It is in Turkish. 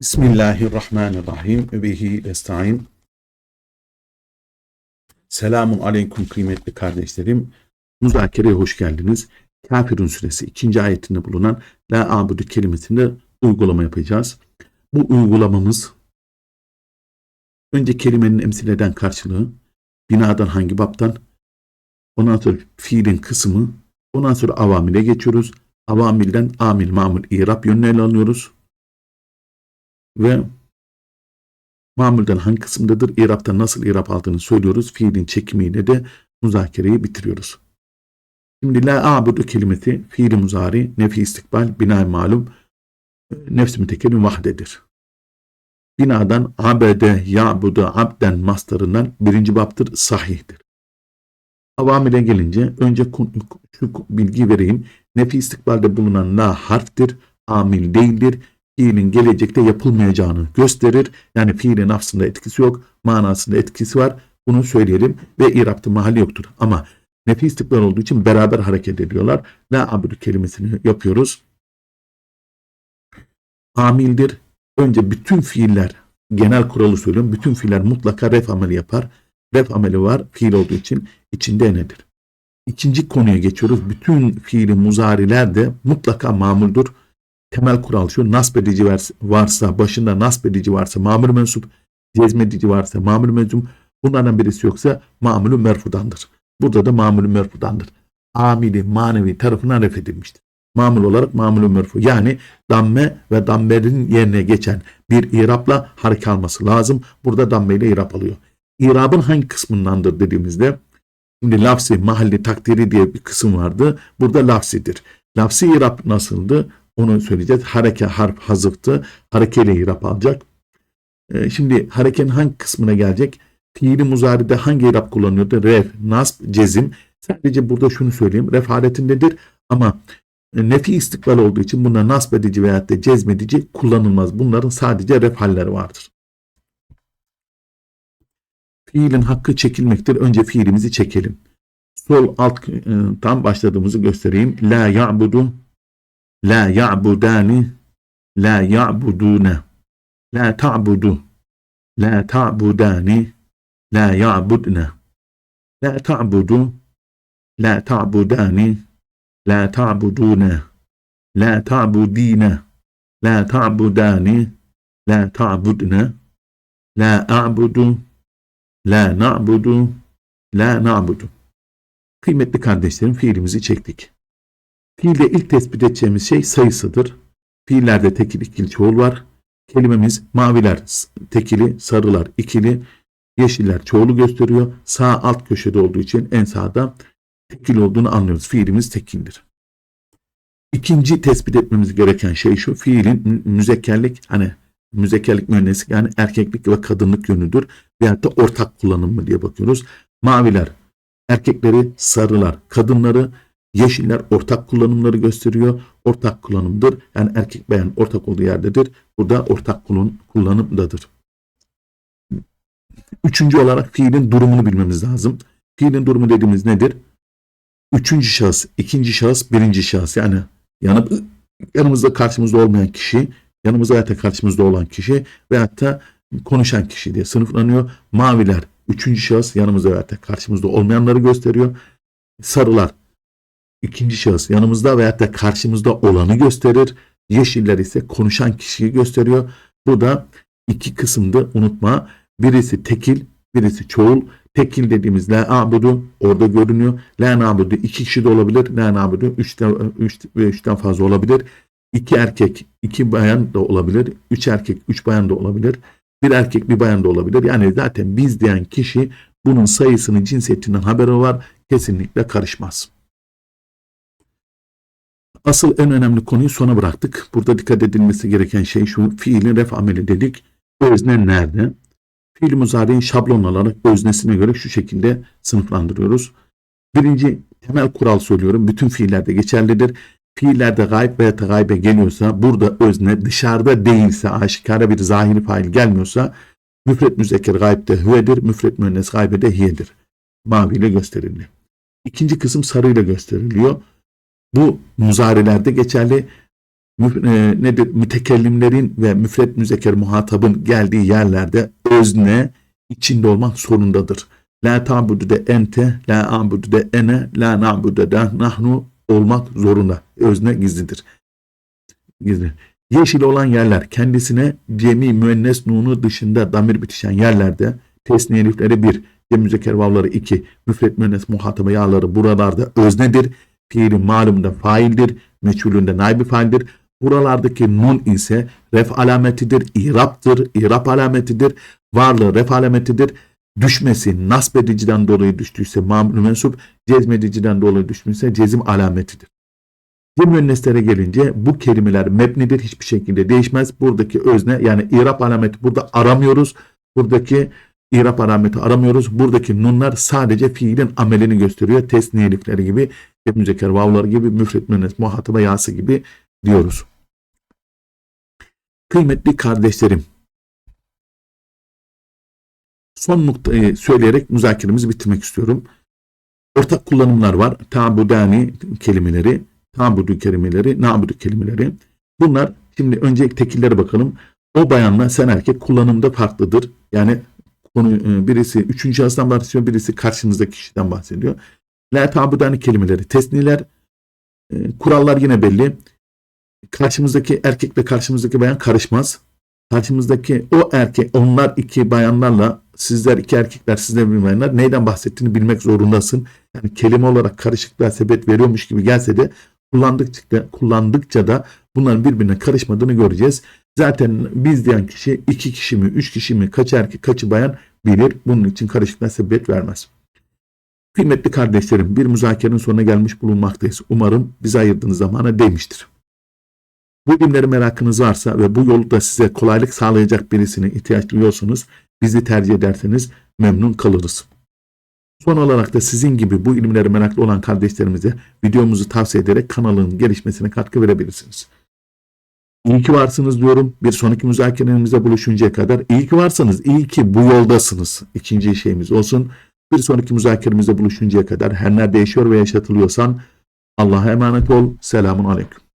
Bismillahirrahmanirrahim. Ve bihi esta'in. Selamun aleyküm kıymetli kardeşlerim. Müzakereye hoş geldiniz. Kafirun suresi 2. ayetinde bulunan La abudu kelimesinde uygulama yapacağız. Bu uygulamamız önce kelimenin emsil eden karşılığı, binadan hangi baptan, ondan sonra fiilin kısmı, ondan sonra avamile geçiyoruz. Avamilden amil, mamul, irab yönünü ele alıyoruz ve mamulden hangi kısımdadır, iraptan nasıl irap aldığını söylüyoruz. Fiilin çekimiyle de müzakereyi bitiriyoruz. Şimdi la abudu kelimesi fiili muzari, nefi istikbal, bina malum, nefs mütekellim vahdedir. Binadan abede, ya'budu, abden mastarından birinci baptır, sahihtir. Avamile gelince önce şu bilgi vereyim. Nefi istikbalde bulunan la harftir, amil değildir fiilin gelecekte yapılmayacağını gösterir. Yani fiilin aslında etkisi yok, manasında etkisi var. Bunu söyleyelim ve iraptı mahalli yoktur. Ama nefi istikbal olduğu için beraber hareket ediyorlar. La abudu kelimesini yapıyoruz. Amildir. Önce bütün fiiller, genel kuralı söylüyorum. Bütün fiiller mutlaka ref ameli yapar. Ref ameli var fiil olduğu için içinde nedir? İkinci konuya geçiyoruz. Bütün fiili muzariler de mutlaka mamuldur temel kural şu nasbedici varsa başında nasbedici varsa mamur mensup cezmedici varsa mamur mecum bunlardan birisi yoksa mamulü merfudandır. Burada da mamulü merfudandır. Amili manevi tarafından ref edilmiştir. Mamul olarak mamulü merfu yani damme ve dammerin yerine geçen bir irapla hareket alması lazım. Burada damme ile irap alıyor. İrabın hangi kısmındandır dediğimizde şimdi lafsi mahalli takdiri diye bir kısım vardı. Burada lafsidir. Lafsi irab nasıldı? Onu söyleyeceğiz. Hareke harf hazıftı. Harekeyle irap alacak. Ee, şimdi harekenin hangi kısmına gelecek? Fiili muzaride hangi irap kullanıyordu? Ref, nasb, cezim. Sadece burada şunu söyleyeyim. Ref haletindedir ama e, nefi istikbal olduğu için bunlar nasb edici veyahut da cezmedici kullanılmaz. Bunların sadece ref halleri vardır. Fiilin hakkı çekilmektir. Önce fiilimizi çekelim. Sol alt e, tam başladığımızı göstereyim. La ya'budu La ya'budani La ya'budune La ta'budu La ta'budani La ya'budne La ta'budu La ta'budani La ta'budune La ta'budine La ta'budani La ta'budne La a'budu La na'budu La na'budu Kıymetli kardeşlerim fiilimizi çektik. Fiilde ilk tespit edeceğimiz şey sayısıdır. Fiillerde tekil ikili çoğul var. Kelimemiz maviler tekili, sarılar ikili, yeşiller çoğulu gösteriyor. Sağ alt köşede olduğu için en sağda tekil olduğunu anlıyoruz. Fiilimiz tekildir. İkinci tespit etmemiz gereken şey şu. Fiilin müzekkerlik hani müzekkerlik müennesi yani erkeklik ve kadınlık yönüdür. Veyahut da ortak kullanım mı diye bakıyoruz. Maviler erkekleri, sarılar kadınları, Yeşiller ortak kullanımları gösteriyor. Ortak kullanımdır. Yani erkek beyan ortak olduğu yerdedir. Burada ortak kullan kullanımdadır. Üçüncü olarak fiilin durumunu bilmemiz lazım. Fiilin durumu dediğimiz nedir? Üçüncü şahıs, ikinci şahıs, birinci şahıs. Yani yanıp yanımızda karşımızda olmayan kişi, yanımızda hayatta karşımızda olan kişi veyahut da konuşan kişi diye sınıflanıyor. Maviler üçüncü şahıs yanımızda hayatta karşımızda olmayanları gösteriyor. Sarılar ikinci şahıs yanımızda veyahut da karşımızda olanı gösterir. Yeşiller ise konuşan kişiyi gösteriyor. Bu da iki kısımda unutma. Birisi tekil, birisi çoğul. Tekil dediğimiz la abudu orada görünüyor. La nabudu iki kişi de olabilir. La nabudu üçten, üç üçten fazla olabilir. İki erkek, iki bayan da olabilir. Üç erkek, üç bayan da olabilir. Bir erkek, bir bayan da olabilir. Yani zaten biz diyen kişi bunun sayısını, cinsiyetinden haberi var. Kesinlikle karışmaz. Asıl en önemli konuyu sona bıraktık. Burada dikkat edilmesi gereken şey şu. Fiilin ref ameli dedik. Özne nerede? Fiil muzari'nin şablon olarak öznesine göre şu şekilde sınıflandırıyoruz. Birinci temel kural söylüyorum. Bütün fiillerde geçerlidir. Fiillerde gayb veya gaybe geliyorsa burada özne dışarıda değilse aşikara bir zahiri fail gelmiyorsa müfret müzekker gaybde hüvedir. Müfret müennes gaybede hiyedir. Maviyle gösterildi. İkinci kısım sarıyla gösteriliyor. Bu muzarilerde geçerli. e, nedir? Mütekellimlerin ve müfret müzekker muhatabın geldiği yerlerde özne içinde olmak zorundadır. La ta'budu de ente, la a'budu de ene, la na'budu de nahnu olmak zorunda. Özne gizlidir. Gizli. Yeşil olan yerler kendisine cemi müennes nunu dışında damir bitişen yerlerde tesniye elifleri 1, cem müzekker vavları 2, müfret müennes muhataba yağları buralarda öznedir. Fiili malumunda faildir, meçhulünde naibi faildir. Buralardaki nun ise ref alametidir, iraptır, irap alametidir, varlığı ref alametidir. Düşmesi nasbediciden dolayı düştüyse mamul mensup, cezmediciden dolayı düşmüşse cezim alametidir. Cem müenneslere gelince bu kelimeler mebnidir hiçbir şekilde değişmez. Buradaki özne yani irap alameti burada aramıyoruz. Buradaki irap alameti aramıyoruz. Buradaki nunlar sadece fiilin amelini gösteriyor. Tesniye elifleri gibi, cem müzekker vavları gibi, müfret müennes muhataba yası gibi diyoruz. Kıymetli kardeşlerim, son noktayı söyleyerek müzakeremizi bitirmek istiyorum. Ortak kullanımlar var. Tabudani kelimeleri, tabudu kelimeleri, nabudu kelimeleri. Bunlar şimdi önce tekillere bakalım. O bayanla sen erkek kullanımda farklıdır. Yani konu e, birisi üçüncü şahıstan bahsediyor, birisi karşımızdaki kişiden bahsediyor. La tabudani kelimeleri, tesniler, e, kurallar yine belli. Karşımızdaki erkekle karşımızdaki bayan karışmaz. Karşımızdaki o erkek, onlar iki bayanlarla sizler iki erkekler, sizler bir bayanlar neyden bahsettiğini bilmek zorundasın. Yani kelime olarak karışıklığa sebep veriyormuş gibi gelse de kullandıkça, kullandıkça da bunların birbirine karışmadığını göreceğiz. Zaten biz diyen kişi iki kişi mi, üç kişi mi, kaç erkek, kaçı bayan bilir. Bunun için karışıklığa sebep vermez. Kıymetli kardeşlerim bir müzakerenin sonuna gelmiş bulunmaktayız. Umarım bize ayırdığınız zamana değmiştir. Bu ilimleri merakınız varsa ve bu yolda size kolaylık sağlayacak birisine ihtiyaç duyuyorsanız bizi tercih ederseniz memnun kalırız. Son olarak da sizin gibi bu ilimleri meraklı olan kardeşlerimize videomuzu tavsiye ederek kanalın gelişmesine katkı verebilirsiniz. İyi ki varsınız diyorum. Bir sonraki müzakeremizde buluşuncaya kadar iyi ki varsanız, iyi ki bu yoldasınız. İkinci şeyimiz olsun. Bir sonraki müzakeremizde buluşuncaya kadar her nerede yaşıyor ve yaşatılıyorsan Allah'a emanet ol. Selamun Aleyküm.